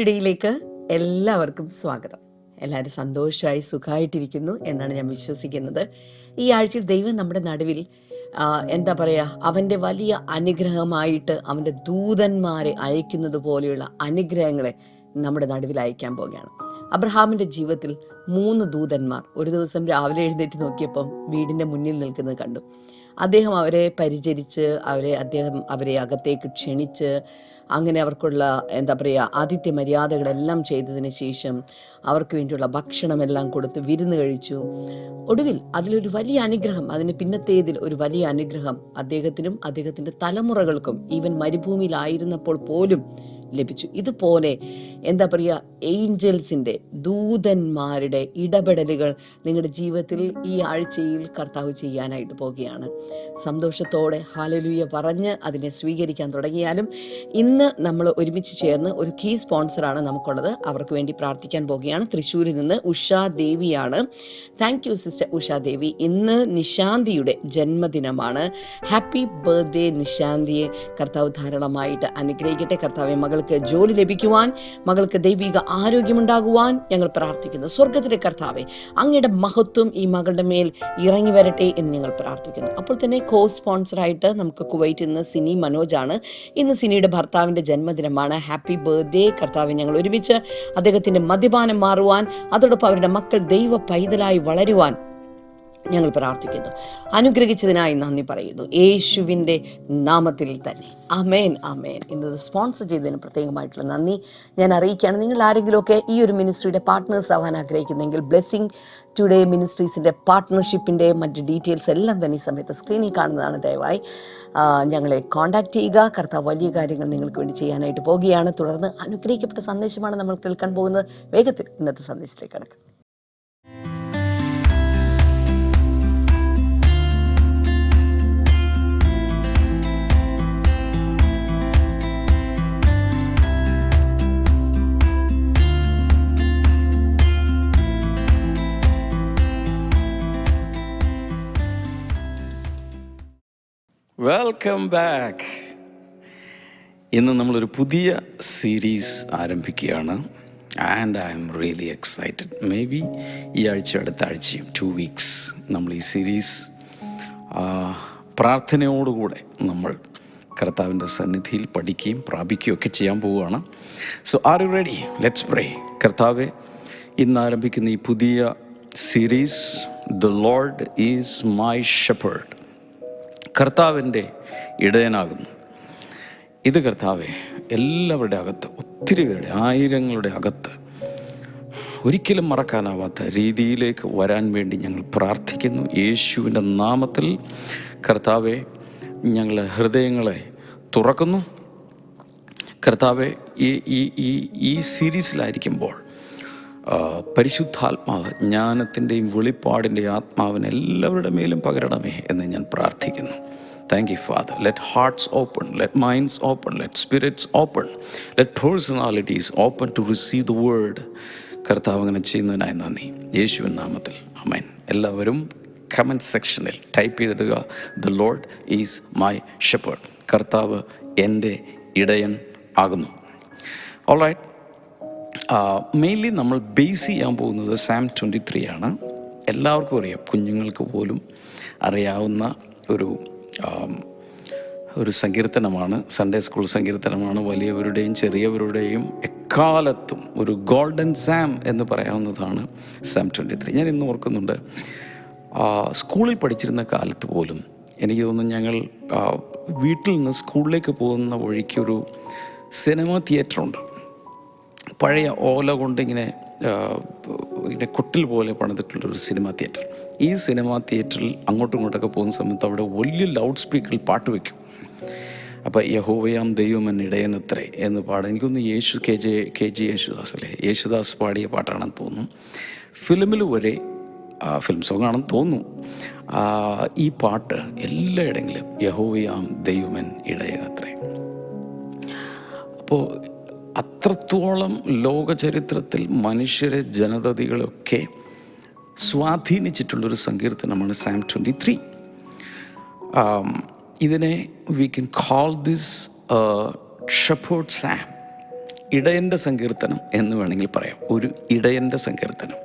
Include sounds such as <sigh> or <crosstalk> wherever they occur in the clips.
ടുഡേയിലേക്ക് എല്ലാവർക്കും സ്വാഗതം. എല്ലാവരും സന്തോഷമായി സുഖമായിട്ടിരിക്കുന്നു എന്നാണ് ഞാൻ വിശ്വസിക്കുന്നത്. ഈ ആഴ്ചയിൽ ദൈവം നമ്മുടെ നടുവിൽ എന്താ പറയുക അവന്റെ വലിയ അനുഗ്രഹമായിട്ട് അവന്റെ ദൂതന്മാരെ അയക്കുന്നത് പോലെയുള്ള അനുഗ്രഹങ്ങളെ നമ്മുടെ നടുവിൽ അയക്കാൻ പോവുകയാണ്. അബ്രഹാമിന്റെ ജീവിതത്തിൽ മൂന്ന് ദൂതന്മാർ. ഒരു ദിവസം രാവിലെ എഴുന്നേറ്റ് നോക്കിയപ്പം വീടിന്റെ മുന്നിൽ നിൽക്കുന്നത് കണ്ടു. അദ്ദേഹം അവരെ പരിചരിച്ച് അവരെ അദ്ദേഹം അവരെ അകത്തേക്ക് ക്ഷണിച്ച് അങ്ങനെ അവർക്കുള്ള എന്താ പറയുക ആതിഥ്യ മര്യാദകളെല്ലാം ചെയ്തതിന് ശേഷം അവർക്ക് വേണ്ടിയുള്ള ഭക്ഷണമെല്ലാം കൊടുത്ത് വിരുന്ന് കഴിച്ചു. ഒടുവിൽ അതിലൊരു വലിയ അനുഗ്രഹം അതിന് പിന്നത്തേതിൽ ഒരു വലിയ അനുഗ്രഹം അദ്ദേഹത്തിനും അദ്ദേഹത്തിന്റെ തലമുറകൾക്കും ഈവൻ മരുഭൂമിയിലായിരുന്നപ്പോൾ പോലും ലഭിച്ചു. ഇതുപോലെ എന്താ പറയുക ഏഞ്ചൽസിന്റെ ദൂതന്മാരുടെ ഇടപെടലുകൾ നിങ്ങളുടെ ജീവിതത്തിൽ ഈ ആഴ്ചയിൽ കർത്താവ് ചെയ്യാനായിട്ട് പോവുകയാണ്. സന്തോഷത്തോടെ ഹാലലുയ പറഞ്ഞ് അതിനെ സ്വീകരിക്കാൻ തുടങ്ങിയാലും ഇന്ന് നമ്മൾ ഒരുമിച്ച് ചേർന്ന് ഒരു കീ സ്പോൺസറാണ് നമുക്കുള്ളത്. അവർക്ക് വേണ്ടി പ്രാർത്ഥിക്കാൻ പോവുകയാണ്. തൃശ്ശൂരിൽ നിന്ന് ഉഷാ ദേവിയാണ്. Thank you sister Usha Devi. ഇന്ന് നിശാന്തിയുടെ ജന്മദിനമാണ്. ഹാപ്പി ബർത്ത്ഡേ നിശാന്തിയെ കർത്താവ് ധാരാളമായിട്ട് അനുഗ്രഹിക്കട്ടെ. കർത്താവെ മകൾക്ക് ജോലി ലഭിക്കുവാൻ മകൾക്ക് ദൈവിക ആരോഗ്യമുണ്ടാകുവാൻ ഞങ്ങൾ പ്രാർത്ഥിക്കുന്നു. സ്വർഗത്തിലെ കർത്താവെ അങ്ങയുടെ മഹത്വം ഈ മകളുടെ മേൽ ഇറങ്ങി വരട്ടെ എന്ന് ഞങ്ങൾ പ്രാർത്ഥിക്കുന്നു. അപ്പോൾ തന്നെ കോ സ്പോൺസറായിട്ട് നമുക്ക് കുവൈറ്റിൽ നിന്ന് സിനി മനോജാണ്. ഇന്ന് സിനിയുടെ ഭർത്താവിന്റെ ജന്മദിനമാണ്. ഹാപ്പി ബർത്ത്ഡേ കർത്താവ് ഞങ്ങൾ ഒരുമിച്ച് അദ്ദേഹത്തിന്റെ മദ്യപാനം മാറുവാൻ അതോടൊപ്പം അവരുടെ മക്കൾ ദൈവ പൈതലായി വളരുവാൻ ഞങ്ങൾ പ്രാർത്ഥിക്കുന്നു. അനുഗ്രഹിച്ചതിനായി നന്ദി പറയുന്നു. യേശുവിന്റെ നാമത്തിൽ തന്നെ. അമേൻ അമേൻ എന്നത് സ്പോൺസർ ചെയ്തതിന് പ്രത്യേകമായിട്ടുള്ള നന്ദി. ഞാൻ അറിയിക്കുകയാണ് നിങ്ങൾ ആരെങ്കിലുമൊക്കെ ഈ ഒരു മിനിസ്ട്രിയുടെ പാർട്ട്നേഴ്സ് ആവാൻ ആഗ്രഹിക്കുന്നെങ്കിൽ ബ്ലെസ്സിങ് ടുഡേ മിനിസ്ട്രീസിന്റെ പാർട്ട്ണർഷിപ്പിന്റെ മറ്റ് ഡീറ്റെയിൽസ് എല്ലാം തന്നെ ഈ സമയത്ത് സ്ക്രീനിൽ കാണുന്നതാണ്. ദയവായി ഞങ്ങളെ കോൺടാക്ട് ചെയ്യുക. കർത്താവ് വലിയ കാര്യങ്ങൾ നിങ്ങൾക്ക് വേണ്ടി ചെയ്യാനായിട്ട് പോവുകയാണ് തുടർന്ന് അനുഗ്രഹിക്കപ്പെട്ട സന്ദേശമാണ് നമ്മൾ കേൾക്കാൻ പോകുന്നത്. വേഗത്തിൽ ഇന്നത്തെ സന്ദേശത്തിലേക്ക് കടക്കുക വെൽക്കം ബാക്ക് ഇന്ന് നമ്മളൊരു പുതിയ സീരീസ് ആരംഭിക്കുകയാണ്. And I'm really excited maybe ഈ ആഴ്ച അടുത്ത ആഴ്ചയും ടു വീക്സ് നമ്മൾ ഈ സീരീസ് പ്രാർത്ഥനയോടുകൂടെ നമ്മൾ കർത്താവിന്റെ സന്നിധിയിൽ പഠിക്കുകയും പ്രാപിക്കുകയും ഒക്കെ ചെയ്യാൻ പോവുകയാണ്. So are you ready let's pray കർത്താവെ ഇന്ന് ആരംഭിക്കുന്ന ഈ പുതിയ series the Lord is my shepherd കർത്താവിന്റെ ഇടയനാകുന്നു. ഇത് കർത്താവെ എല്ലാവരുടെ അകത്ത് ഒത്തിരി പേരുടെ ആയിരങ്ങളുടെ അകത്ത് ഒരിക്കലും മറക്കാനാവാത്ത രീതിയിലേക്ക് വരാൻ വേണ്ടി ഞങ്ങൾ പ്രാർത്ഥിക്കുന്നു. യേശുവിന്റെ നാമത്തിൽ കർത്താവെ ഞങ്ങൾ ഹൃദയങ്ങളെ തുറക്കുന്നു. കർത്താവെ ഈ ഈ ഈ ഈ സീരീസിലായിരിക്കുമ്പോൾ പരിശുദ്ധാത്മാവ് ജ്ഞാനത്തിന്റെയും വെളിപ്പാടിന്റെയും ആത്മാവിനെ എല്ലാവരുടെ മേലും പകരണമേ എന്ന് ഞാൻ പ്രാർത്ഥിക്കുന്നു. Thank you father let hearts open let minds open let spirits open let personalities open to receive the world കർത്താവ് അങ്ങനെ ചെയ്യുന്നതിനായി നന്ദി. യേശുവിൻ നാമത്തിൽ. അമേൻ എല്ലാവരും കമന്റ് സെക്ഷനിൽ type ചെയ്തിടുക. The Lord is my shepherd കർത്താവ് എന്റെ ഇടയൻ ആകുന്നു. ഓൾ റൈറ്റ് മെയിൻലി നമ്മൾ ബേസ് ചെയ്യാൻ പോകുന്നത് സാം ട്വന്റി ത്രീ ആണ്. എല്ലാവർക്കും അറിയാം. കുഞ്ഞുങ്ങൾക്ക് പോലും അറിയാവുന്ന ഒരു ഒരു സങ്കീർത്തനമാണ്. Sunday school സങ്കീർത്തനമാണ്. വലിയവരുടെയും ചെറിയവരുടെയും എക്കാലത്തും ഒരു ഗോൾഡൻ സാം എന്ന് പറയാവുന്നതാണ് സാം ട്വന്റി ത്രീ ഞാൻ ഇന്ന് ഓർക്കുന്നുണ്ട് സ്കൂളിൽ പഠിച്ചിരുന്ന കാലത്ത് പോലും എനിക്ക് തോന്നുന്നു ഞങ്ങൾ വീട്ടിൽ നിന്ന് സ്കൂളിലേക്ക് പോകുന്ന വഴിക്കൊരു സിനിമ തിയേറ്ററുണ്ട് പഴയ ഓല കൊണ്ടിങ്ങനെ ഇങ്ങനെ ഇങ്ങനെ കൊട്ടിൽ പോലെ പണിതിട്ടുള്ളൊരു സിനിമ തിയേറ്റർ ഈ സിനിമ തിയേറ്ററിൽ അങ്ങോട്ടും ഇങ്ങോട്ടൊക്കെ പോകുന്ന സമയത്ത് അവിടെ വലിയ ലൗഡ് സ്പീക്കറിൽ പാട്ട് വയ്ക്കും അപ്പോൾ യഹോവയാം ദൈവം എന്ന ഇടയനത്രേ എന്ന് പാടാൻ എനിക്കൊന്ന് യേശു K J K G Yesudas അല്ലേ? യേശുദാസ് പാടിയ പാട്ടാണെന്ന് തോന്നുന്നു. ഫിലിമിൽ വരെ ഫിലിം സോങ് ആണെന്ന് തോന്നുന്നു ഈ പാട്ട് എല്ലായിടങ്ങളിലും യഹോവയാം ദൈവമൻ ഇടയനത്രേ. അപ്പോൾ അത്രത്തോളം ലോകചരിത്രത്തിൽ മനുഷ്യരെ ജനതതികളൊക്കെ സ്വാധീനിച്ചിട്ടുള്ളൊരു സങ്കീർത്തനമാണ് സാം ട്വന്റി ത്രീ ഇതിനെ we can call this shepherd psalm ഇടയന്റെ സങ്കീർത്തനം എന്ന് വേണമെങ്കിൽ പറയാം. ഒരു ഇടയന്റെ സങ്കീർത്തനം.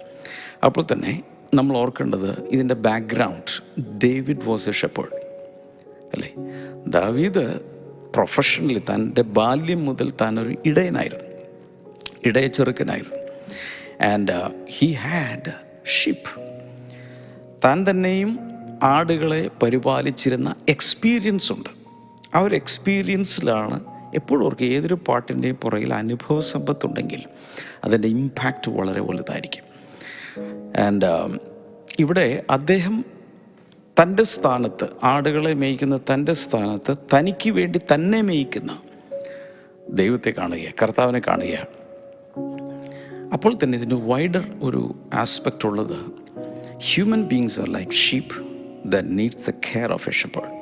അപ്പോൾ തന്നെ നമ്മൾ ഓർക്കേണ്ടത് ഇതിന്റെ background David was a shepherd അല്ലേ? ദാവീദ് പ്രൊഫഷണലി തന്റെ ബാല്യം മുതൽ താനൊരു ഇടയനായിരുന്നു. ഇടയ ചെറുക്കനായിരുന്നു. And he had sheep. താൻ തന്നെയും ആടുകളെ പരിപാലിച്ചിരുന്ന എക്സ്പീരിയൻസ് ഉണ്ട്. ആ ഒരു എക്സ്പീരിയൻസിലാണ് എപ്പോഴും അവർക്ക് ഏതൊരു പാട്ടിന്റെയും പുറകിൽ അനുഭവ സമ്പത്തുണ്ടെങ്കിൽ അതിന്റെ ഇമ്പാക്റ്റ് വളരെ വലുതായിരിക്കും. ആൻഡ് ഇവിടെ അദ്ദേഹം തന്റെ സ്ഥാനത്ത് ആടുകളെ മേയ്ക്കുന്ന തന്റെ സ്ഥാനത്ത് തനിക്ക് വേണ്ടി തന്നെ മേയ്ക്കുന്ന ദൈവത്തെ കാണുകയാണ് കർത്താവിനെ കാണുകയാണ്. അപ്പോൾ തന്നെ ഇതിന് വൈഡർ ഒരു ആസ്പെക്റ്റ് ഉള്ളത്. Human beings are like sheep the needs the care of a shepherd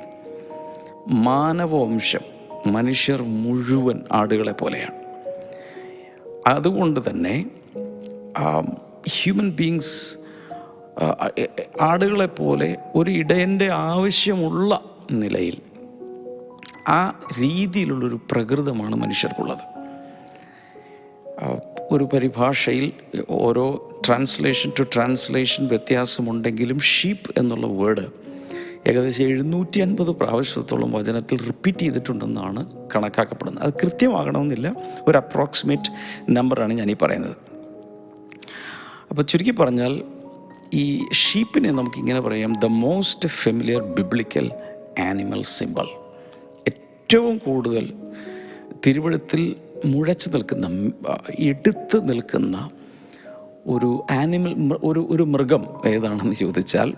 മാനവവംശം മനുഷ്യർ മുഴുവൻ ആടുകളെ പോലെയാണ്. അതുകൊണ്ട് തന്നെ ഹ്യൂമൻ ബീങ്സ് ആടുകളെപ്പോലെ ഒരു ഇടയന്റെ ആവശ്യമുള്ള നിലയിൽ ആ രീതിയിലുള്ളൊരു പ്രകൃതമാണ് മനുഷ്യർക്കുള്ളത്. ഒരു പരിഭാഷയിൽ ഓരോ ട്രാൻസ്ലേഷൻ ടു ട്രാൻസ്ലേഷൻ വ്യത്യാസമുണ്ടെങ്കിലും ഷീപ്പ് എന്നുള്ള വേർഡ് ഏകദേശം എഴുന്നൂറ്റി അൻപത് പ്രാവശ്യത്തോളം വചനത്തിൽ റിപ്പീറ്റ് ചെയ്തിട്ടുണ്ടെന്നാണ് കണക്കാക്കപ്പെടുന്നത്. അത് കൃത്യമാകണമെന്നില്ല. ഒരു അപ്രോക്സിമേറ്റ് നമ്പറാണ് ഞാനീ പറയുന്നത്. അപ്പോൾ ചുരുക്കി പറഞ്ഞാൽ ഈ ഷീപ്പിനെ നമുക്കിങ്ങനെ പറയാം. The most familiar biblical animal simple ഏറ്റവും കൂടുതൽ തിരുവഴുത്തിൽ മുഴച്ചു നിൽക്കുന്ന എടുത്ത് നിൽക്കുന്ന ഒരു ആനിമൽ ഒരു ഒരു മൃഗം ഏതാണെന്ന് ചോദിച്ചാൽ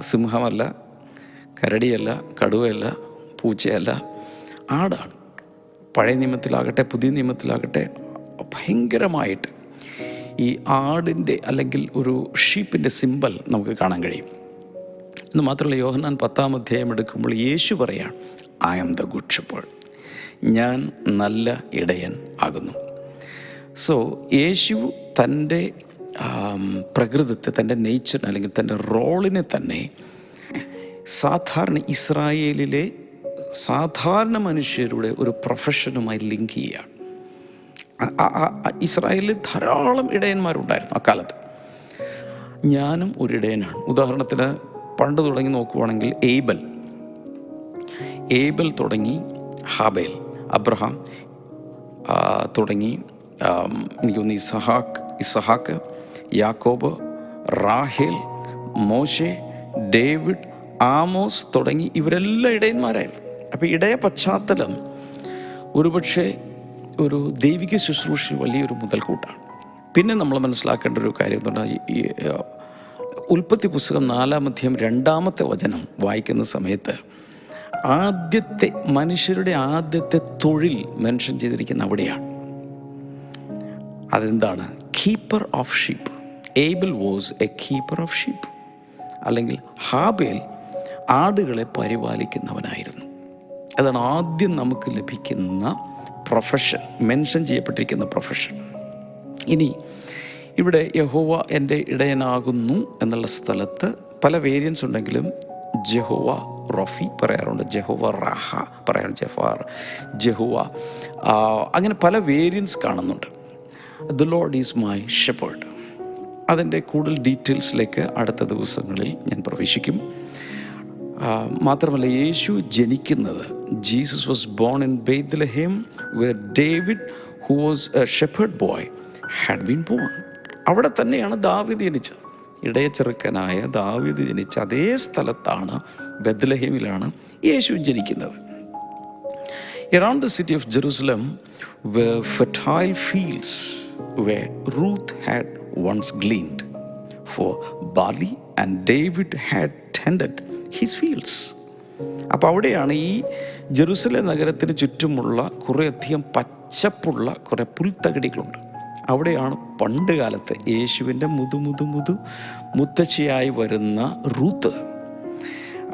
സിംഹമല്ല കരടിയല്ല കടുവയല്ല പൂച്ചയല്ല ആടാണ്. പഴയ നിയമത്തിലാകട്ടെ പുതിയ നിയമത്തിലാകട്ടെ ഭയങ്കരമായിട്ട് ഈ ആടിന്റെ അല്ലെങ്കിൽ ഒരു ഷീപ്പിന്റെ സിമ്പൽ നമുക്ക് കാണാൻ കഴിയും. എന്ന് മാത്രമല്ല യോഹനാൻ പത്താം അധ്യായം എടുക്കുമ്പോൾ യേശു പറയാണ് I am the good shepherd ഞാൻ നല്ല ഇടയൻ ആകുന്നു. സോ യേശു തന്റെ പ്രകൃതത്തെ തന്റെ നേച്ചറിനെ അല്ലെങ്കിൽ തന്റെ റോളിനെ തന്നെ സാധാരണ ഇസ്രായേലിലെ സാധാരണ മനുഷ്യരുടെ ഒരു പ്രൊഫഷനുമായി ലിങ്ക് ചെയ്യുകയാണ്. ഇസ്രായേലിൽ ധാരാളം ഇടയന്മാരുണ്ടായിരുന്നു അക്കാലത്ത്. ഞാനും ഒരു ഇടയനാണ്. ഉദാഹരണത്തിന് പണ്ട് തുടങ്ങി നോക്കുവാണെങ്കിൽ ഏബൽ. ഏബൽ തുടങ്ങി ഹാബേൽ. അബ്രഹാം തുടങ്ങി എനിക്ക് തോന്നുന്നു ഇസഹാക്ക് ഇസഹാക്ക് യാക്കോബ് റാഹേൽ മോശെ ഡേവിഡ് ആമോസ് തുടങ്ങി ഇവരെല്ലാം ഇടയന്മാരായിരുന്നു. അപ്പോൾ ഇടയ പശ്ചാത്തലം ഒരുപക്ഷെ ഒരു ദൈവിക ശുശ്രൂഷ വലിയൊരു മുതൽക്കൂട്ടാണ്. പിന്നെ നമ്മൾ മനസ്സിലാക്കേണ്ട ഒരു കാര്യം എന്ന് പറഞ്ഞാൽ ഈ ഉൽപ്പത്തി പുസ്തകം നാലാം അധ്യായം രണ്ടാമത്തെ വചനം വായിക്കുന്ന സമയത്ത് ആദ്യത്തെ മനുഷ്യരുടെ ആദ്യത്തെ തൊഴിൽ മെൻഷൻ ചെയ്തിരിക്കുന്ന അവിടെയാണ്. അതെന്താണ്? Keeper of sheep Abel was a keeper of sheep അല്ലെങ്കിൽ ഹാബേൽ ആടുകളെ പരിപാലിക്കുന്നവനായിരുന്നു. അതാണ് ആദ്യം നമുക്ക് ലഭിക്കുന്ന പ്രൊഫഷൻ മെൻഷൻ ചെയ്യപ്പെട്ടിരിക്കുന്ന പ്രൊഫഷൻ ഇനി ഇവിടെ യഹോവ എന്റെ ഇടയനാകുന്നു എന്നുള്ള സ്ഥലത്ത് പല വേരിയൻസ് ഉണ്ടെങ്കിലും ജഹോവ റഫി പറയാറുണ്ട് ജഹുവ റാഹ പറയാറുണ്ട് ജഫാർ ജഹുവ അങ്ങനെ പല വേരിയൻസ് കാണുന്നുണ്ട്. The Lord is my shepherd അതിന്റെ കൂടുതൽ ഡീറ്റെയിൽസിലേക്ക് അടുത്ത ദിവസങ്ങളിൽ ഞാൻ പ്രവേശിക്കും. മാത്രമല്ല യേശു ജനിക്കുന്നത് Jesus was born in Bethlehem where David who was a shepherd boy had been born അവിടെ തന്നെയാണ് ദാവിദ് ജനിച്ചത്. ഇടയ ചെറുക്കനായ ദാവീദ് ജനിച്ച അതേ സ്ഥലത്താണ് ബദ്ലഹേമിലാണ് യേശു ജനിക്കുന്നത്. Around the city of Jerusalem were fertile fields where Ruth had once gleaned for barley and David had tended his fields അപ്പോൾ അവിടെയാണ് ഈ ജെറുസലേം നഗരത്തിന് ചുറ്റുമുള്ള കുറേയധികം പച്ചപ്പുള്ള കുറേ പുൽത്തകിടികളുണ്ട്. അവിടെയാണ് പണ്ട് കാലത്ത് യേശുവിന്റെ മുതു മുതു മുതു മുത്തച്ഛയായി വരുന്ന റൂത്ത്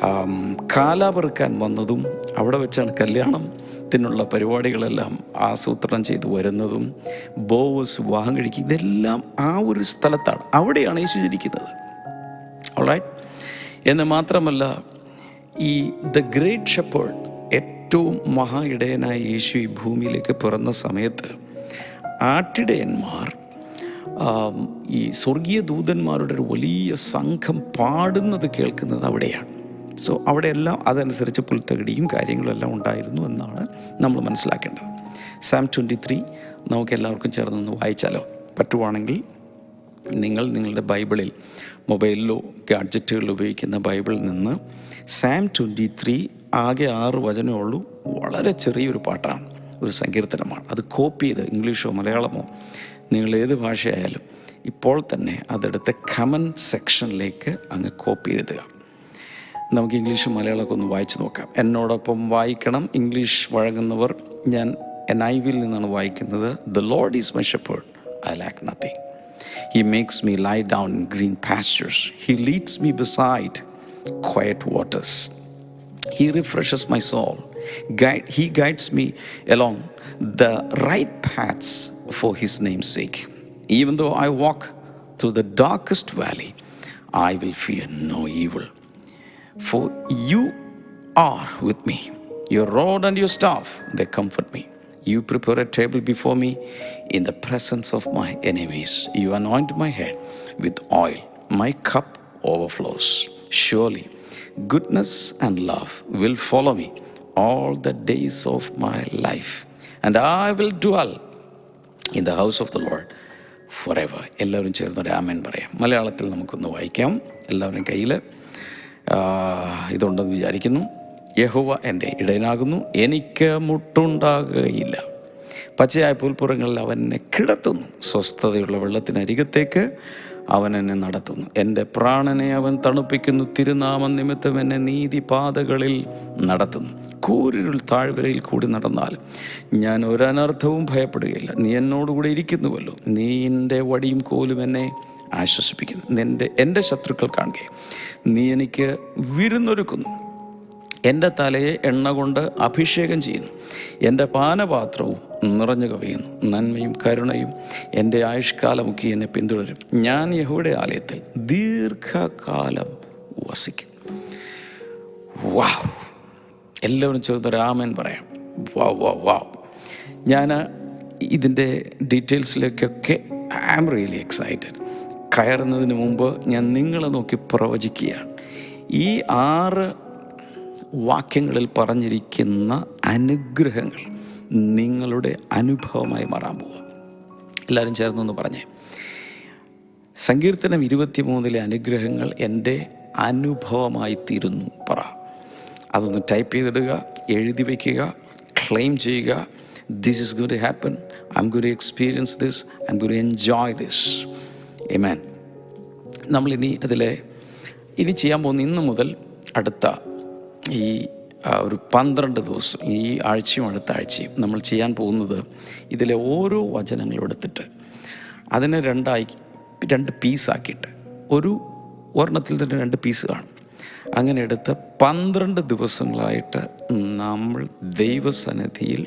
ആം, കാല പെറുക്കാൻ വന്നതും അവിടെ വെച്ചാണ് കല്യാണത്തിനുള്ള പരിപാടികളെല്ലാം ആസൂത്രണം ചെയ്ത് വരുന്നതും ബോവസ് വിവാഹം കഴിക്കുക ഇതെല്ലാം ആ ഒരു സ്ഥലത്താണ്. അവിടെയാണ് യേശു ജനിക്കുന്നത്. ഓൾറൈറ്റ് എന്ന് മാത്രമല്ല ഈ ദ ഗ്രേറ്റ് ഷെപ്പേർഡ് ഏറ്റവും മഹാ ഇടയനായ യേശു ഈ ഭൂമിയിലേക്ക് പിറന്ന സമയത്ത് ആട്ടിടയന്മാർ ഈ സ്വർഗീയ ദൂതന്മാരുടെ ഒരു വലിയ സംഘം പാടുന്നത് കേൾക്കുന്നത് അവിടെയാണ്. സോ അവിടെയെല്ലാം അതനുസരിച്ച് പുൽത്തകടിയും കാര്യങ്ങളും എല്ലാം ഉണ്ടായിരുന്നു എന്നാണ് നമ്മൾ മനസ്സിലാക്കേണ്ടത്. സാം ട്വന്റി ത്രീ നമുക്ക് എല്ലാവർക്കും ചേർന്നൊന്ന് വായിച്ചാലോ? പറ്റുവാണെങ്കിൽ നിങ്ങൾ നിങ്ങളുടെ ബൈബിളിൽ മൊബൈലിലോ ഗാഡ്ജറ്റുകളിൽ ഉപയോഗിക്കുന്ന ബൈബിളിൽ നിന്ന് സാം ട്വന്റി ത്രീ ആകെ ആറ് വചനമേ ഉള്ളൂ. വളരെ ചെറിയൊരു പാട്ടാണ്. ഒരു സങ്കീർത്തനമാണ്. അത് കോപ്പി ചെയ്ത് ഇംഗ്ലീഷോ മലയാളമോ നിങ്ങൾ ഏത് ഭാഷയായാലും ഇപ്പോൾ തന്നെ അതെടുത്ത് കമൻ സെക്ഷനിലേക്ക് അങ്ങ് കോപ്പി ചെയ്തിടുക. നമുക്ക് ഇംഗ്ലീഷും മലയാളമൊക്കെ ഒന്ന് വായിച്ചു നോക്കാം എന്നോടൊപ്പം വായിക്കണം ഇംഗ്ലീഷ് വഴങ്ങുന്നവർ ഞാൻ എൻ ഐ വിൽ നിന്നാണ് വായിക്കുന്നത് the Lord is my shepherd I lack nothing He makes me lie down in green pastures. He leads me beside quiet waters. He refreshes my soul. Guide, he guides me along the right paths for his name's sake. Even though I walk through the darkest valley, I will fear no evil. For you are with me. Your rod and your staff, they comfort me. You prepare a table before me in the presence of my enemies. You anoint my head with oil. My cup overflows. Surely, goodness and love will follow me all the days of my life, and I will dwell in the house of the Lord forever. എല്ലാവരും ചേർന്ന് ഒരു ആമേൻ പറയാം മലയാളത്തിൽ നമുക്കൊന്ന് വായിക്കാം എല്ലാവരും കയ്യിൽ ഇതുണ്ടെന്ന് വിചാരിക്കുന്നു. യഹോവ എന്റെ ഇടയനാകുന്നു. എനിക്ക് മുട്ടുണ്ടാകുകയില്ല. പച്ചയായ പുൽപ്പുറങ്ങളിൽ അവൻ എന്നെ കിടത്തുന്നു. സ്വസ്ഥതയുള്ള വെള്ളത്തിനരികത്തേക്ക് അവൻ എന്നെ നടത്തുന്നു. എന്റെ പ്രാണനെ അവൻ തണുപ്പിക്കുന്നു. തിരുനാമം നിമിത്തം എന്നെ നീതിപാതകളിൽ നടത്തുന്നു. കൂരിരുൾ താഴ്വരയിൽ കൂടി നടന്നാൽ ഞാൻ ഒരനർത്ഥവും ഭയപ്പെടുകയില്ല. നീ എന്നോടുകൂടെ ഇരിക്കുന്നുവല്ലോ. നീ എന്റെ വടിയും കോലും എന്നെ ആശ്വസിപ്പിക്കുന്നു. നിന്റെ എന്റെ ശത്രുക്കൾ കാണുക നീ എനിക്ക് വിരുന്നൊരുക്കുന്നു. എന്റെ തലയെ എണ്ണ കൊണ്ട് അഭിഷേകം ചെയ്യുന്നു. എന്റെ പാനപാത്രവും നിറഞ്ഞു കവിയുന്നു. നന്മയും കരുണയും എന്റെ ആയുഷ്കാലമൊക്കെ എന്നെ പിന്തുടരും. ഞാൻ യഹൂടെ ആലയത്തിൽ ദീർഘകാലം വസിക്കും. വാ എല്ലാവരും ചേർന്ന് രാമൻ പറയാം. വാ വാ വാ ഞാൻ ഇതിന്റെ ഡീറ്റെയിൽസിലേക്കൊക്കെ ഐ ആം റിയലി എക്സൈറ്റഡ്. കയറുന്നതിന് മുമ്പ് ഞാൻ നിങ്ങളെ നോക്കി പ്രവചിക്കുകയാണ്. ഈ ആറ് വാക്യങ്ങളിൽ പറഞ്ഞിരിക്കുന്ന അനുഗ്രഹങ്ങൾ നിങ്ങളുടെ അനുഭവമായി മാറാൻ പോവുക. എല്ലാവരും ചേർന്നൊന്ന് പറഞ്ഞേ. സങ്കീർത്തനം ഇരുപത്തിമൂന്നിലെ അനുഗ്രഹങ്ങൾ എന്റെ അനുഭവമായി തീരുന്നു. പറ. അതൊന്ന് ടൈപ്പ് ചെയ്തിടുക എഴുതി വയ്ക്കുക ക്ലെയിം ചെയ്യുക. This is good happen I'm good experience this I'm good enjoy this amen നമ്മളിനി അതിലെ ഇനി ചെയ്യാൻ പോകുന്ന ഇന്ന് മുതൽ അടുത്ത ഈ ഒരു പന്ത്രണ്ട് ദിവസം ഈ ആഴ്ചയും അടുത്ത ആഴ്ചയും നമ്മൾ ചെയ്യാൻ പോകുന്നത് ഇതിലെ ഓരോ വചനങ്ങളും എടുത്തിട്ട് അതിനെ രണ്ടായി രണ്ട് പീസാക്കിയിട്ട് ഒരു ഒരെണ്ണത്തിൽ തന്നെ രണ്ട് പീസ് കാണും. അങ്ങനെ എടുത്ത് പന്ത്രണ്ട് ദിവസങ്ങളായിട്ട് നമ്മൾ ദൈവസന്നിധിയിൽ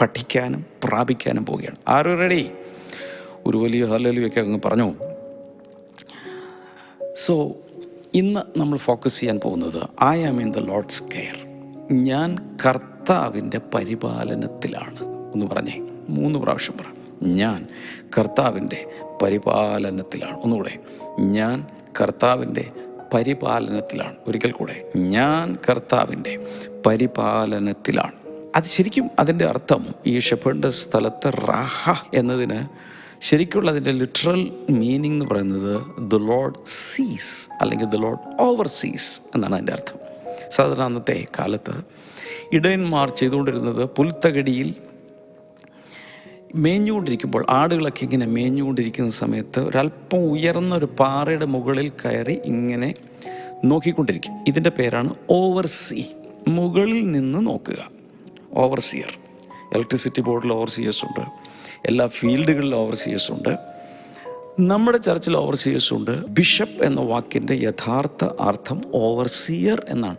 പഠിക്കാനും പ്രാപിക്കാനും പോവുകയാണ്. ആരും റെഡി ഒരു വലിയ ഹലലിയൊക്കെ അങ്ങ് പറഞ്ഞു. സോ ഇന്ന് നമ്മൾ ഫോക്കസ് ചെയ്യാൻ പോകുന്നത് I am in the Lord's care ഞാൻ കർത്താവിന്റെ പരിപാലനത്തിലാണ് എന്ന് പറഞ്ഞേ. മൂന്ന് പ്രാവശ്യം പറ. ഞാൻ കർത്താവിന്റെ പരിപാലനത്തിലാണ്. ഒന്നുകൂടെ. ഞാൻ കർത്താവിന്റെ പരിപാലനത്തിലാണ്. ഒരിക്കൽ കൂടെ. ഞാൻ കർത്താവിന്റെ പരിപാലനത്തിലാണ്. അത് ശരിക്കും അതിന്റെ അർത്ഥം ഈ ഷെപ്പേഡിന്റെ സ്ഥലത്ത് റാഹ എന്നതിന് ശരിക്കുള്ള അതിന്റെ ലിറ്ററൽ മീനിങ് എന്ന് പറയുന്നത് ദ ലോഡ് സീസ് അല്ലെങ്കിൽ ദ ലോഡ് ഓവർ സീസ് എന്നാണ് അതിന്റെ അർത്ഥം. സാധാരണ അന്നത്തെ കാലത്ത് ഇടയന്മാർ ചെയ്തുകൊണ്ടിരുന്നത് പുൽത്തകടിയിൽ മേഞ്ഞുകൊണ്ടിരിക്കുമ്പോൾ ആടുകളൊക്കെ ഇങ്ങനെ മേഞ്ഞുകൊണ്ടിരിക്കുന്ന സമയത്ത് ഒരല്പം ഉയർന്ന ഒരു പാറയുടെ മുകളിൽ കയറി ഇങ്ങനെ നോക്കിക്കൊണ്ടിരിക്കും. ഇതിന്റെ പേരാണ് ഓവർസീ മുകളിൽ നിന്ന് നോക്കുക. ഓവർസിയർ ഇലക്ട്രിസിറ്റി ബോർഡിൽ ഓവർസിയേഴ്സ് ഉണ്ട്. എല്ലാ ഫീൽഡുകളിലും ഓവർസിയേഴ്സ് ഉണ്ട്. നമ്മുടെ ചർച്ചിൽ ഓവർസിയേഴ്സ് ഉണ്ട്. ബിഷപ്പ് എന്ന വാക്കിന്റെ യഥാർത്ഥ അർത്ഥം ഓവർസിയർ എന്നാണ്.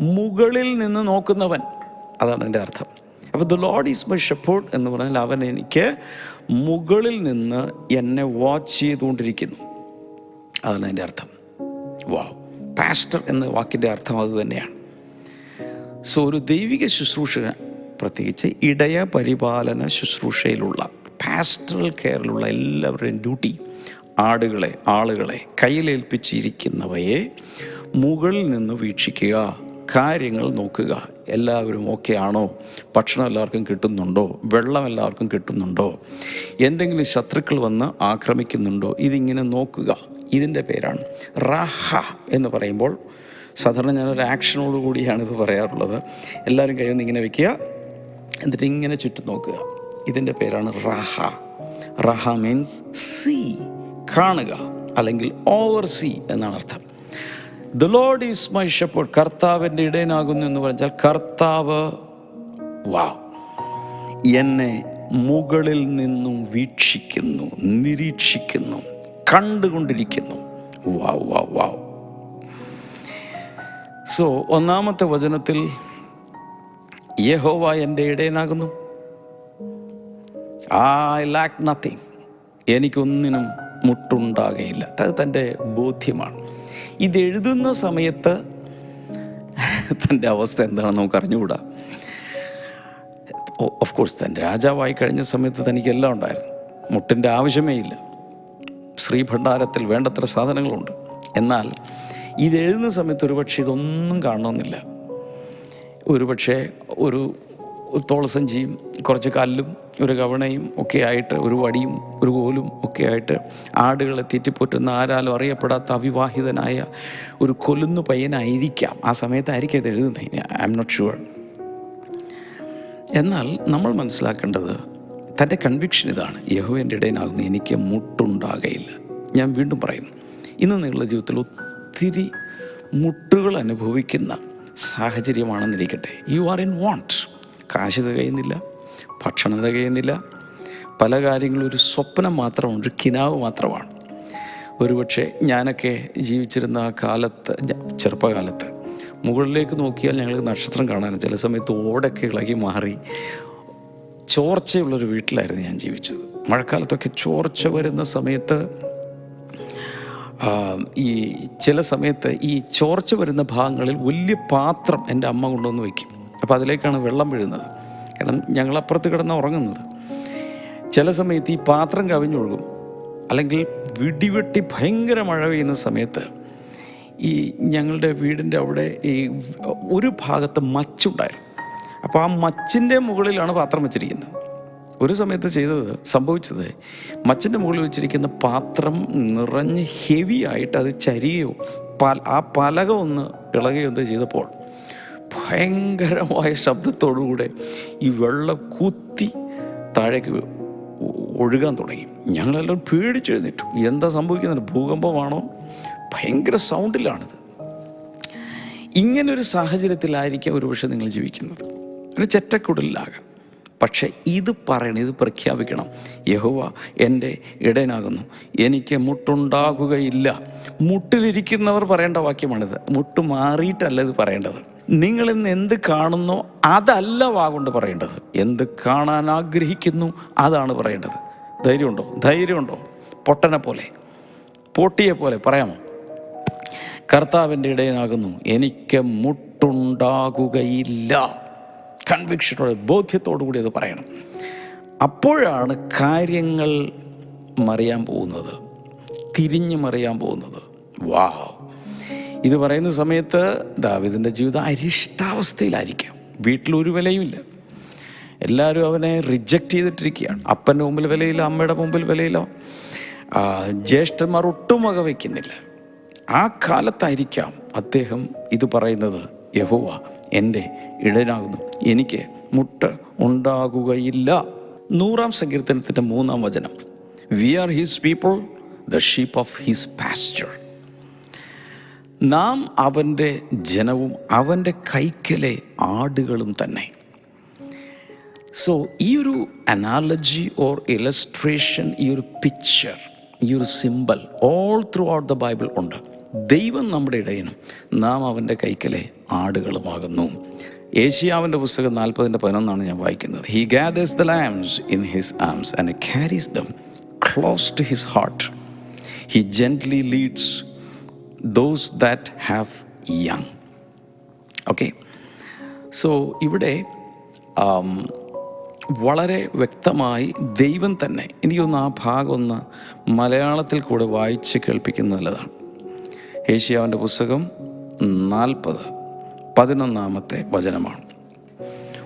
മുകളിൽ നിന്ന് നോക്കുന്നവൻ. അതാണ് എന്റെ അർത്ഥം. അപ്പോൾ the Lord is my shepherd എന്ന് പറഞ്ഞാൽ അവൻ എനിക്ക് മുകളിൽ നിന്ന് എന്നെ വാച്ച് ചെയ്തുകൊണ്ടിരിക്കുന്നു. അതാണ് എന്റെ അർത്ഥം. വാ പാസ്റ്റർ എന്ന വാക്കിന്റെ അർത്ഥം അത് തന്നെയാണ്. സോ ഒരു ദൈവിക ശുശ്രൂഷ പ്രത്യേകിച്ച് ഇടയ പരിപാലന ശുശ്രൂഷയിലുള്ള പാസ്റ്ററൽ കെയറിലുള്ള എല്ലാവരുടെയും ഡ്യൂട്ടി ആടുകളെ ആളുകളെ കയ്യിലേൽപ്പിച്ചിരിക്കുന്നവയെ മുകളിൽ നിന്ന് വീക്ഷിക്കുക കാര്യങ്ങൾ നോക്കുക. എല്ലാവരും ഓക്കെ ആണോ? ഭക്ഷണം എല്ലാവർക്കും കിട്ടുന്നുണ്ടോ? വെള്ളം എല്ലാവർക്കും കിട്ടുന്നുണ്ടോ? എന്തെങ്കിലും ശത്രുക്കൾ വന്ന് ആക്രമിക്കുന്നുണ്ടോ? ഇതിങ്ങനെ നോക്കുക. ഇതിന്റെ പേരാണ് റഹ എന്ന് പറയുമ്പോൾ സാധാരണ ഞാനൊരു ആക്ഷനോട് കൂടിയാണ് ഇത് പറയാറുള്ളത്. എല്ലാവരും കയ്യൊന്ന് ഇങ്ങനെ വയ്ക്കുക എന്നിട്ട് ഇങ്ങനെ ചുറ്റും നോക്കുക. ഇതിന്റെ പേരാണ് റഹ. റഹ മീൻസ് സീ കാണുക അല്ലെങ്കിൽ ഓവർ സീ എന്നാണ് അർത്ഥം. The Lord is my shepherd കർത്താവിന്റെ ഇടയനാകുന്നു എന്ന് പറഞ്ഞാൽ കർത്താവ് വാ. എന്നെ മുകളിൽ നിന്നും വീക്ഷിക്കുന്നു നിരീക്ഷിക്കുന്നു കണ്ടുകൊണ്ടിരിക്കുന്നു. വാവ് വാവ് വാവ് സോ ഒന്നാമത്തെ വചനത്തിൽ യഹോവ എന്റെ ഇടയനാകുന്നു. ഐ ലാക്ക് നത്തിങ് എനിക്കൊന്നിനും മുട്ടുണ്ടാകയില്ല. അത് തന്റെ ബോധ്യമാണ്. ഇതെഴുതുന്ന സമയത്ത് തന്റെ അവസ്ഥ എന്താണെന്ന് നമുക്ക് അറിഞ്ഞുകൂടാ ഓഫ് കോഴ്സ് തന്റെ രാജാവായി കഴിഞ്ഞ സമയത്ത് തനിക്കെല്ലാം ഉണ്ടായിരുന്നു. മുട്ടിന്റെ ആവശ്യമേ ഇല്ല. ശ്രീഭണ്ഡാരത്തിൽ വേണ്ടത്ര സാധനങ്ങളുണ്ട്. എന്നാൽ ഇതെഴുതുന്ന സമയത്ത് ഒരുപക്ഷെ ഇതൊന്നും കാണണമെന്നില്ല. ഒരുപക്ഷെ ഒരു ഒരു തോളസഞ്ചിയും കുറച്ച് കല്ലും ഒരു കവണയും ഒക്കെ ആയിട്ട് ഒരു വടിയും ഒരു കോലും ഒക്കെ ആയിട്ട് ആടുകളെ തീറ്റിപ്പോറ്റുന്ന ആരാലും അറിയപ്പെടാത്ത അവിവാഹിതനായ ഒരു കൊല്ലുന്ന പയ്യനായിരിക്കാം. ആ സമയത്തായിരിക്കും ഇത് എഴുതുന്നത്. ഐ എം നോട്ട് ഷുവർ എന്നാൽ നമ്മൾ മനസ്സിലാക്കേണ്ടത് തന്റെ കൺവിക്ഷൻ ഇതാണ്. യഹുവിന്റെ ഇടയനാകുന്ന എനിക്ക് മുട്ടുണ്ടാകയില്ല. ഞാൻ വീണ്ടും പറയുന്നു ഇന്ന് നിങ്ങളുടെ ജീവിതത്തിൽ ഒത്തിരി മുട്ടുകൾ അനുഭവിക്കുന്ന സാഹചര്യമാണെന്നിരിക്കട്ടെ. യു ആർ ഇൻ വാണ്ട് കാശ് തികയുന്നില്ല ഭക്ഷണം തികയുന്നില്ല. പല കാര്യങ്ങളും ഒരു സ്വപ്നം മാത്രമാണ് ഒരു കിനാവ് മാത്രമാണ്. ഒരുപക്ഷെ ഞാനൊക്കെ ജീവിച്ചിരുന്ന ആ കാലത്ത് ചെറുപ്പകാലത്ത് മുകളിലേക്ക് നോക്കിയാൽ ഞങ്ങൾക്ക് നക്ഷത്രം കാണാൻ ചില സമയത്ത് ഓടൊക്കെ ഇളകി മാറി ചോർച്ചയുള്ളൊരു വീട്ടിലായിരുന്നു ഞാൻ ജീവിച്ചത്. മഴക്കാലത്തൊക്കെ ചോർച്ച വരുന്ന സമയത്ത് ഈ ചില സമയത്ത് ഈ ചോർച്ച വരുന്ന ഭാഗങ്ങളിൽ വലിയ പാത്രം എന്റെ അമ്മ കൊണ്ടുവന്ന് വയ്ക്കും. അപ്പോൾ അതിലേക്കാണ് വെള്ളം വീഴുന്നത്. കാരണം ഞങ്ങൾ അപ്പുറത്ത് കിടന്ന ഉറങ്ങുന്നത്. ചില സമയത്ത് ഈ പാത്രം കവിഞ്ഞൊഴുകും. അല്ലെങ്കിൽ വിടിവെട്ടി ഭയങ്കര മഴ പെയ്യുന്ന സമയത്ത് ഈ ഞങ്ങളുടെ വീടിന്റെ അവിടെ ഈ ഒരു ഭാഗത്ത് മച്ചുണ്ടായിരുന്നു. അപ്പോൾ ആ മച്ചിന്റെ മുകളിലാണ് പാത്രം വെച്ചിരിക്കുന്നത്. ഒരു സമയത്ത് ചെയ്തത് സംഭവിച്ചത് മച്ചിന്റെ മുകളിൽ വെച്ചിരിക്കുന്ന പാത്രം നിറഞ്ഞ് ഹെവി ആയിട്ട് അത് ചരിയോ ആ പലക ഒന്ന് ഇളകുകയോ എന്തോ ചെയ്തപ്പോൾ ഭയങ്കരമായ ശബ്ദത്തോടുകൂടെ ഈ വെള്ളം കുത്തി താഴേക്ക് ഒഴുകാൻ തുടങ്ങി. ഞങ്ങളെല്ലാം പേടിച്ചെഴുന്നേറ്റു. എന്താ സംഭവിക്കുന്നത് ഭൂകമ്പമാണോ? ഭയങ്കര സൗണ്ടിലാണിത് ഇങ്ങനൊരു സാഹചര്യത്തിലായിരിക്കാം ഒരുപക്ഷെ നിങ്ങൾ ജീവിക്കുന്നത്. ഒരു ചെറ്റക്കുടലിലാകാം. പക്ഷേ ഇത് പറയണം ഇത് പ്രഖ്യാപിക്കണം. യഹുവ എന്റെ ഇടയനാകുന്നു. എനിക്ക് മുട്ടുണ്ടാകുകയില്ല. മുട്ടിലിരിക്കുന്നവർ പറയേണ്ട വാക്യമാണിത്. മുട്ട് മാറിയിട്ടല്ല ഇത് പറയേണ്ടത്. നിങ്ങൾ ഇന്ന് എന്ത് കാണുന്നോ അതല്ല വാഗുണ്ട് പറയേണ്ടത്. എന്ത് കാണാൻ ആഗ്രഹിക്കുന്നു അതാണ് പറയേണ്ടത്. ധൈര്യമുണ്ടോ? ധൈര്യമുണ്ടോ? പൊട്ടനെ പോലെ. പൊട്ടിയെ പോലെ. പറയാമോ? കർത്താവിന്റെ ഇടയനാകുന്നു. എനിക്ക് മുട്ടുണ്ടാകുകയില്ല. കൺവിക്ഷനോടെ ബോധ്യത്തോടു കൂടി അത് പറയണം. അപ്പോഴാണ് കാര്യങ്ങൾ മറിയാൻ പോകുന്നത്. തിരിഞ്ഞു മറിയാൻ പോകുന്നത്. വാ ഇത് പറയുന്ന സമയത്ത് ദാവിദിന്റെ ജീവിതം അരിഷ്ടാവസ്ഥയിലായിരിക്കാം. വീട്ടിലൊരു വിലയുമില്ല എല്ലാവരും അവനെ റിജക്റ്റ് ചെയ്തിട്ടിരിക്കുകയാണ്. അപ്പന്റെ മുമ്പിൽ വിലയില്ല അമ്മയുടെ മുമ്പിൽ വിലയില്ല. ജ്യേഷ്ഠന്മാർ ഒട്ടും വക വയ്ക്കുന്നില്ല ആ കാലത്തായിരിക്കാം അദ്ദേഹം ഇത് പറയുന്നത്. യഹോവ എന്റെ ഇടനാകുന്നു എനിക്ക് മുട്ട ഉണ്ടാകുകയില്ല. നൂറാം സങ്കീർത്തനത്തിന്റെ മൂന്നാം വചനം. We are his people the sheep of his pasture നാം അവന്റെ ജനവും അവന്റെ കൈക്കലെ ആടുകളും തന്നെ. സോ ഈ ഒരു അനാലജി ഓർ ഇലസ്ട്രേഷൻ ഈ ഒരു പിക്ചർ ഈ ഒരു symbol all throughout the Bible ഉണ്ട്. ദൈവം നമ്മുടെ ഇടയനും. നാം അവന്റെ കൈക്കലെ ആടുകളുമാകുന്നു. ഏഷ്യാവിന്റെ പുസ്തകം നാൽപ്പതിന്റെ പതിനൊന്നാണ് ഞാൻ വായിക്കുന്നത്. He gathers the lambs in his arms and carries them close to his heart he gently leads those that have young okay so ഇവിടെ ആം, വളരെ വ്യക്തമായി ദൈവം തന്നെ എനിക്കൊന്ന് ആ ഭാഗം ഒന്ന് മലയാളത്തിൽ കൂടെ വായിച്ച് കേൾപ്പിക്കുന്നത് നല്ലതാണ്. ഏഷ്യാവിന്റെ പുസ്തകം നാൽപ്പത് പതിനൊന്നാമത്തെ വചനമാണ്.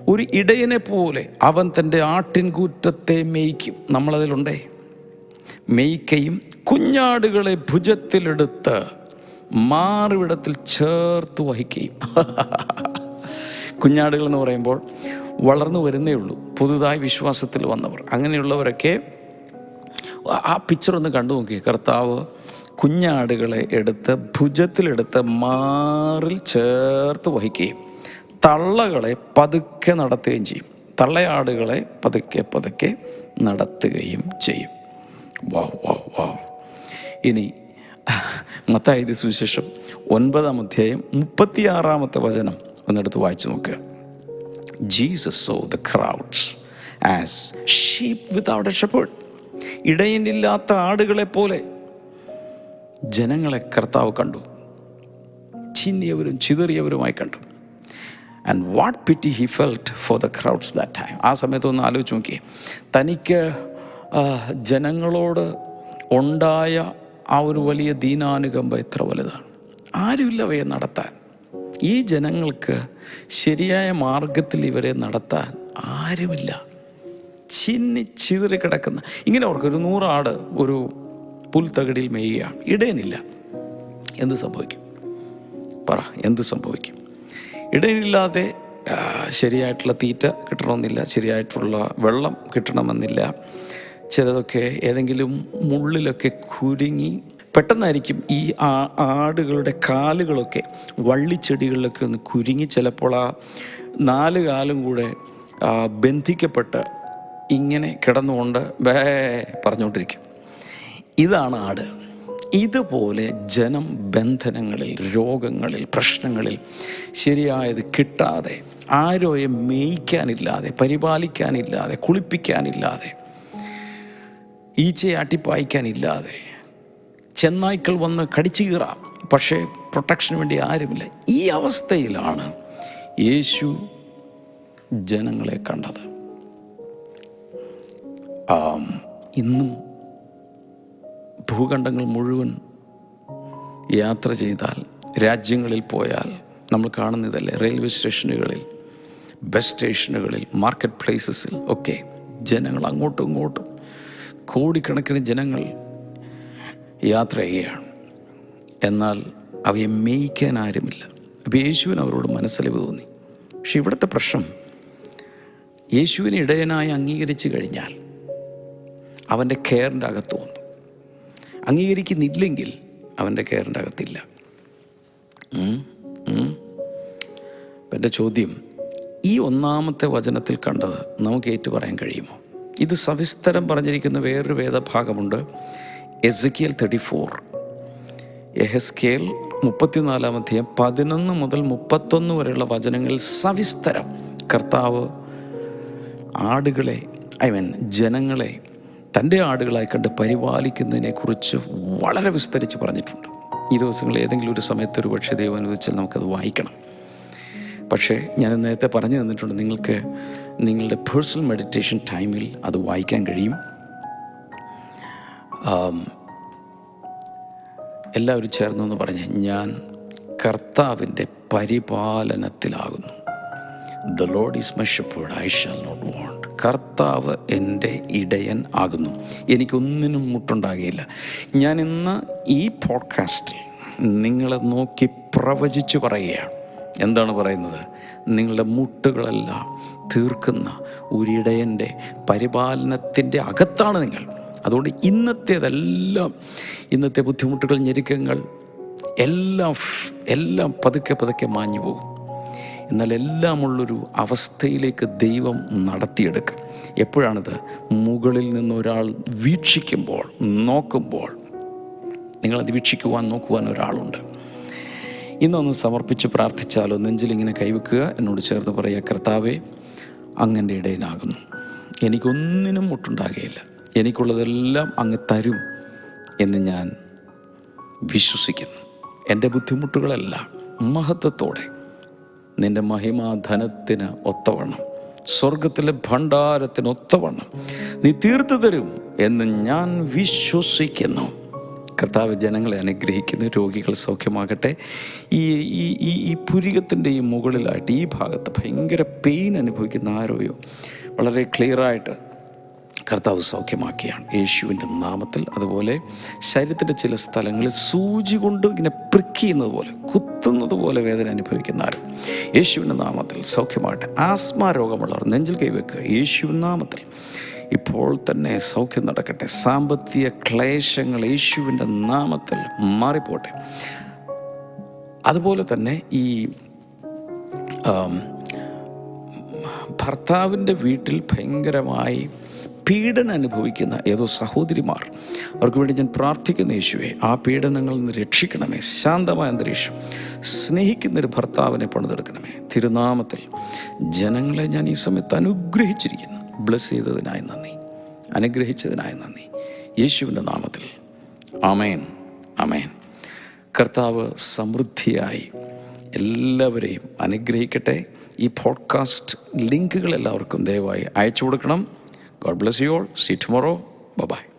ഒരു ഇടയനെ പോലെ അവൻ തന്റെ ആട്ടിൻകൂറ്റത്തെ മേയ്ക്കും. നമ്മളതിലുണ്ടേ? മേയ്ക്കയും കുഞ്ഞാടുകളെ ഭുജത്തിലെടുത്ത് മാറിവിടത്തിൽ ചേർത്ത് വഹിക്കുകയും. <laughs> കുഞ്ഞാടുകൾ എന്ന് പറയുമ്പോൾ വളർന്നു വരുന്നേ ഉള്ളൂ. പുതുതായി വിശ്വാസത്തിൽ വന്നവർ. അങ്ങനെയുള്ളവരൊക്കെ ആ പിക്ചർ ഒന്ന് കണ്ടു നോക്കി കർത്താവ് കുഞ്ഞാടുകളെ എടുത്ത് ഭുജത്തിലെടുത്ത് മാറിൽ ചേർത്ത് വഹിക്കുകയും തള്ളകളെ പതുക്കെ നടത്തുകയും ചെയ്യും. തള്ളയാടുകളെ പതുക്കെ പതുക്കെ നടത്തുകയും ചെയ്യും. വാ വാ വാ. ഇനി മത്തായത് സുവിശേഷം ഒൻപതാം അധ്യായം മുപ്പത്തിയാറാമത്തെ വചനം ഒന്നെടുത്ത് വായിച്ചു നോക്കുക Jesus saw the crowds as sheep without a shepherd ഇടയനില്ലാത്ത ആടുകളെ പോലെ ജനങ്ങളെ കർത്താവ് കണ്ടു. ചിന്നിയവരും ചിതറിയവരുമായി കണ്ടു. And what pity he felt for the crowds that time ആ സമയത്ത് ഒന്ന് ആലോചിച്ച് നോക്കിയേ. തനിക്ക് ജനങ്ങളോട് ഉണ്ടായ ആ ഒരു വലിയ ദീനാനുകമ്പ എത്ര വലുതാണ്? ആരുമില്ല അവയെ നടത്താൻ. ഈ ജനങ്ങൾക്ക് ശരിയായ മാർഗത്തിൽ ഇവരെ നടത്താൻ ആരുമില്ല. ചിന്നി ചിതറി കിടക്കുന്ന. ഇങ്ങനെ ഓർക്കും ഒരു നൂറാട് ഒരു പുൽത്തകടിയിൽ മെയ്യുകയാണ് ഇടയനില്ല. എന്ത് സംഭവിക്കും? പറ എന്ത് സംഭവിക്കും? ഇടയിലില്ലാതെ ശരിയായിട്ടുള്ള തീറ്റ കിട്ടണമെന്നില്ല ശരിയായിട്ടുള്ള വെള്ളം കിട്ടണമെന്നില്ല. ചിലതൊക്കെ ഏതെങ്കിലും മുള്ളിലൊക്കെ കുരുങ്ങി പെട്ടെന്നായിരിക്കും ഈ ആ- ആടുകളുടെ കാലുകളൊക്കെ വള്ളിച്ചെടികളിലൊക്കെ ഒന്ന് കുരുങ്ങി ചിലപ്പോൾ ആ നാല് കാലും കൂടെ ബന്ധിക്കപ്പെട്ട് ഇങ്ങനെ കിടന്നുകൊണ്ട് വേ പറഞ്ഞുകൊണ്ടിരിക്കും. ഇതാണ് ആട്. ഇതുപോലെ ജനം ബന്ധനങ്ങളിൽ രോഗങ്ങളിൽ പ്രശ്നങ്ങളിൽ ശരിയായത് കിട്ടാതെ ആരോയെ മേയ്ക്കാനില്ലാതെ പരിപാലിക്കാനില്ലാതെ കുളിപ്പിക്കാനില്ലാതെ ഈച്ചയെ ആട്ടിപ്പായിക്കാനില്ലാതെ ചെന്നായ്ക്കൾ വന്ന് കടിച്ചു കീറാം. പക്ഷേ പ്രൊട്ടക്ഷന് വേണ്ടി ആരുമില്ല. ഈ അവസ്ഥയിലാണ് യേശു ജനങ്ങളെ കണ്ടത്. ഇന്നും ഭൂഖണ്ഡങ്ങൾ മുഴുവൻ യാത്ര ചെയ്താൽ രാജ്യങ്ങളിൽ പോയാൽ നമ്മൾ കാണുന്നതല്ലേ റെയിൽവേ സ്റ്റേഷനുകളിൽ ബസ് സ്റ്റേഷനുകളിൽ മാർക്കറ്റ് പ്ലേസസിൽ ഒക്കെ ജനങ്ങൾ അങ്ങോട്ടും ഇങ്ങോട്ടും കോടിക്കണക്കിന് ജനങ്ങൾ യാത്ര ചെയ്യുകയാണ്. എന്നാൽ അവയെ മേയിക്കാൻ ആരുമില്ല. അപ്പോൾ യേശുവിന് അവരോട് മനസ്സലിവ് തോന്നി. പക്ഷെ ഇവിടുത്തെ പ്രശ്നം യേശുവിനെ ഇടയനായി അംഗീകരിച്ചു കഴിഞ്ഞാൽ അവന്റെ കെയറിന്റെ അകത്ത് വന്നു. അംഗീകരിക്കുന്നില്ലെങ്കിൽ അവന്റെ കെയറിന്റെ അകത്തില്ല എന്റെ ചോദ്യം ഈ ഒന്നാമത്തെ വചനത്തിൽ കണ്ടത് നമുക്ക് ഏറ്റു പറയാൻ കഴിയുമോ? ഇത് സവിസ്തരം പറഞ്ഞിരിക്കുന്ന വേറൊരു വേദഭാഗമുണ്ട്. എസക്കിയൽ തേർട്ടി ഫോർ എഹസ്കേൽ മുപ്പത്തിനാലാമധ്യം പതിനൊന്ന് മുതൽ മുപ്പത്തൊന്ന് വരെയുള്ള വചനങ്ങളിൽ സവിസ്തരം. കർത്താവ് ആടുകളെ ഐ മീൻ ജനങ്ങളെ തന്റെ ആടുകളായി കണ്ട് പരിപാലിക്കുന്നതിനെക്കുറിച്ച് വളരെ വിസ്തരിച്ച് പറഞ്ഞിട്ടുണ്ട്. ഈ ദിവസങ്ങളിൽ ഏതെങ്കിലും ഒരു സമയത്ത് ഒരു പക്ഷേ ദൈവം അനുവദിച്ചാൽ നമുക്കത് വായിക്കണം. പക്ഷേ ഞാൻ നേരത്തെ പറഞ്ഞു തന്നിട്ടുണ്ട് നിങ്ങൾക്ക് നിങ്ങളുടെ പേഴ്സണൽ മെഡിറ്റേഷൻ ടൈമിൽ അത് വായിക്കാൻ കഴിയും. എല്ലാവരും ചേർന്നെന്ന് പറഞ്ഞ് ഞാൻ കർത്താവിന്റെ പരിപാലനത്തിലാകുന്നു. The Lord is my shepherd I shall not want കർത്താവ് എന്റെ ഇടയൻ ആകുന്നു. എനിക്കൊന്നിനും മുട്ടുണ്ടാകുകയില്ല ഞാൻ ഇന്ന് ഈ പോഡ്കാസ്റ്റ് നിങ്ങളെ നോക്കി പ്രവചിച്ചു പറയുകയാണ്. എന്താണ് പറയുന്നത്? നിങ്ങളുടെ മുട്ടുകളെല്ലാം തീർക്കുന്ന ഒരിടയന്റെ പരിപാലനത്തിന്റെ അകത്താണ് നിങ്ങൾ. അതുകൊണ്ട് ഇന്നത്തേതെല്ലാം ഇന്നത്തെ ബുദ്ധിമുട്ടുകൾ ഞെരുക്കങ്ങൾ എല്ലാം എല്ലാം പതുക്കെ പതുക്കെ മാഞ്ഞു പോകും എന്നാൽ എല്ലാമുള്ളൊരു അവസ്ഥയിലേക്ക് ദൈവം നടത്തിയെടുക്കും എപ്പോഴാണിത്? മുകളിൽ നിന്നൊരാൾ വീക്ഷിക്കുമ്പോൾ നോക്കുമ്പോൾ. നിങ്ങളത് വീക്ഷിക്കുവാൻ നോക്കുവാൻ ഒരാളുണ്ട്. ഇന്നൊന്ന് സമർപ്പിച്ച് പ്രാർത്ഥിച്ചാലോ? നെഞ്ചിലിങ്ങനെ കൈവെക്കുക. എന്നോട് ചേർന്ന് പറയുക കർത്താവേ അങ്ങന്റെ ഇടയനാകുന്നു. എനിക്കൊന്നിനും മുട്ടുണ്ടാകുകയില്ല. എനിക്കുള്ളതെല്ലാം അങ്ങ് തരും എന്ന് ഞാൻ വിശ്വസിക്കുന്നു. എന്റെ ബുദ്ധിമുട്ടുകളെല്ലാം മഹത്വത്തോടെ നിന്റെ മഹിമാധനത്തിന് ഒത്തവണ്ണം സ്വർഗത്തിലെ ഭണ്ഡാരത്തിന് ഒത്തവണ്ണം നീ തീർത്തു തരും എന്ന് ഞാൻ വിശ്വസിക്കുന്നു. കർത്താവ് ജനങ്ങളെ അനുഗ്രഹിക്കുന്ന രോഗികൾ സൗഖ്യമാകട്ടെ. ഈ ഈ ഈ ഈ പുരികത്തിന്റെ ഈ മുകളിലായിട്ട് ഈ ഭാഗത്ത് ഭയങ്കര പെയിൻ അനുഭവിക്കുന്ന ആരോയോ? വളരെ ക്ലിയറായിട്ട് കർത്താവ് സൗഖ്യമാക്കിയാണ്. യേശുവിന്റെ നാമത്തിൽ അതുപോലെ ശരീരത്തിന്റെ ചില സ്ഥലങ്ങളിൽ സൂചി കൊണ്ട് ഇങ്ങനെ പ്രിക്ക് ചെയ്യുന്നത് പോലെ കുത്തുന്നത് പോലെ വേദന അനുഭവിക്കുന്ന ആരും? യേശുവിന്റെ നാമത്തിൽ സൗഖ്യമാകട്ടെ. ആസ്മ രോഗമുള്ളവർ നെഞ്ചിൽ കൈവെക്കുക. യേശുവിൻ നാമത്തിൽ ഇപ്പോൾ തന്നെ സൗഖ്യം നടക്കട്ടെ. സാമ്പത്തിക ക്ലേശങ്ങൾ യേശുവിന്റെ നാമത്തിൽ മാറിപ്പോട്ടെ. അതുപോലെ തന്നെ ഈ ഭർത്താവിന്റെ വീട്ടിൽ ഭയങ്കരമായി പീഡനം അനുഭവിക്കുന്ന ഏതോ സഹോദരിമാർ. അവർക്ക് വേണ്ടി ഞാൻ പ്രാർത്ഥിക്കുന്ന യേശുവെ ആ പീഡനങ്ങളിൽ നിന്ന് രക്ഷിക്കണമേ. ശാന്തമായ അന്തരീക്ഷം. സ്നേഹിക്കുന്നൊരു ഭർത്താവിനെ പണിതെടുക്കണമേ. തിരുനാമത്തിൽ ജനങ്ങളെ ഞാൻ ഈ സമയത്ത് അനുഗ്രഹിച്ചിരിക്കുന്നു. ബ്ലസ് ചെയ്തതിനായി നന്ദി. അനുഗ്രഹിച്ചതിനായി നന്ദി. യേശുവിന്റെ നാമത്തിൽ. അമേൻ അമേൻ കർത്താവ് സമൃദ്ധിയായി എല്ലാവരെയും അനുഗ്രഹിക്കട്ടെ. ഈ പോഡ്കാസ്റ്റ് ലിങ്കുകൾ എല്ലാവർക്കും ദയവായി അയച്ചു കൊടുക്കണം. God bless you all. See you tomorrow. Bye bye.